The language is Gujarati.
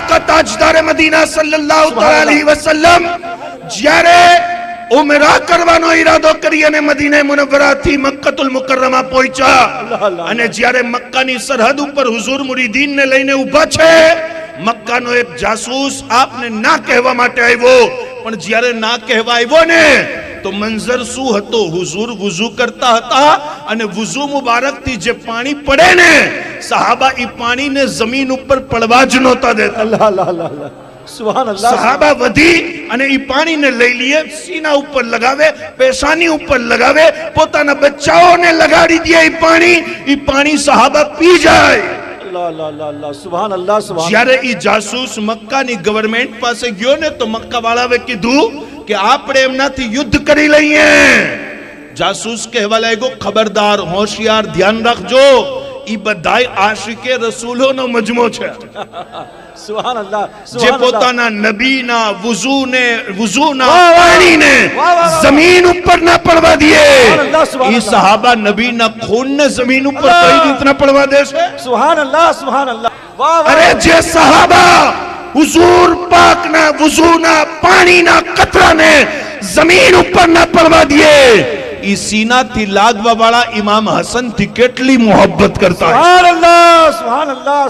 આકા તાજદારે મદીના સલ્લલ્લાહુ અલૈહિ વસલ્લમ જ્યારે ઉમરા કરવાનો ઈરાદો કરી અને મદીને મુનવ્વરાથી મક્કતુલ મુકર્રમા પહોંચ્યા. અને જ્યારે મક્કાની સરહદ ઉપર હુઝુર મુરીદીનને લઈને ઊભા છે મક્કાનો એક જાસૂસ આપને ના કહેવા માટે આવ્યો. પણ જ્યારે ના કહેવા આવ્યો ને તો મંઝર શું હતો? હુઝુર વુઝુ કરતા હતા અને વુઝુ મુબારકથી જે પાણી પડે ને સહાબા ઈ પાણીને જમીન ઉપર પડવા જ નહોતા દેતા. અલ્લાહ સહાબા વધી અને એ પાણીને લઈ લઈએ સીના ઉપર લગાવે પેશાની ઉપર લગાવે પોતાના બચ્ચાઓને લગાડી દે એ પાણી એ પાણી સહાબા પી જાય. જ્યારે એ જાસૂસ મક્કાની ગવર્મેન્ટ પાસે ગયો ને તો મક્કા વાળાએ કીધું કે આપણે એમનાથી યુદ્ધ કરી લઈએ જાસૂસ કહેવા લાગ્યો ખબરદાર હોશિયાર ધ્યાન રાખજો ઈ બધાય આશિકે રસૂલોનો મજમો છે સુભાન અલ્લાહ જે સુભાન અલ્લાહ. પોતાના નબીના વુઝુને વુઝુના વાહ, વાહ, પાણીને વાહ, વાહ, વાહ. જમીન ઉપર ના પડવા દે સુબહાનલ્લાહ, ઈ સુબહાનલ્લાહ. સહાબા નબીના ખૂનને જમીન ઉપર અલ્લાહ. કઈ રીતના પડવા દેશે સુભાન અલ્લાહ સુભાન અલ્લાહ વાહ વાહ અરે જે સહાબા હુઝુર પાકના વુઝુના પાણીના કતરાને જમીન ઉપર ના પડવા દે ઈ સીનાથી લાગવા વાળા ઇમામ હસન થી કેટલી મોહબ્બત કરતા હશે. સુભાન અલ્લાહ સુભાન અલ્લાહ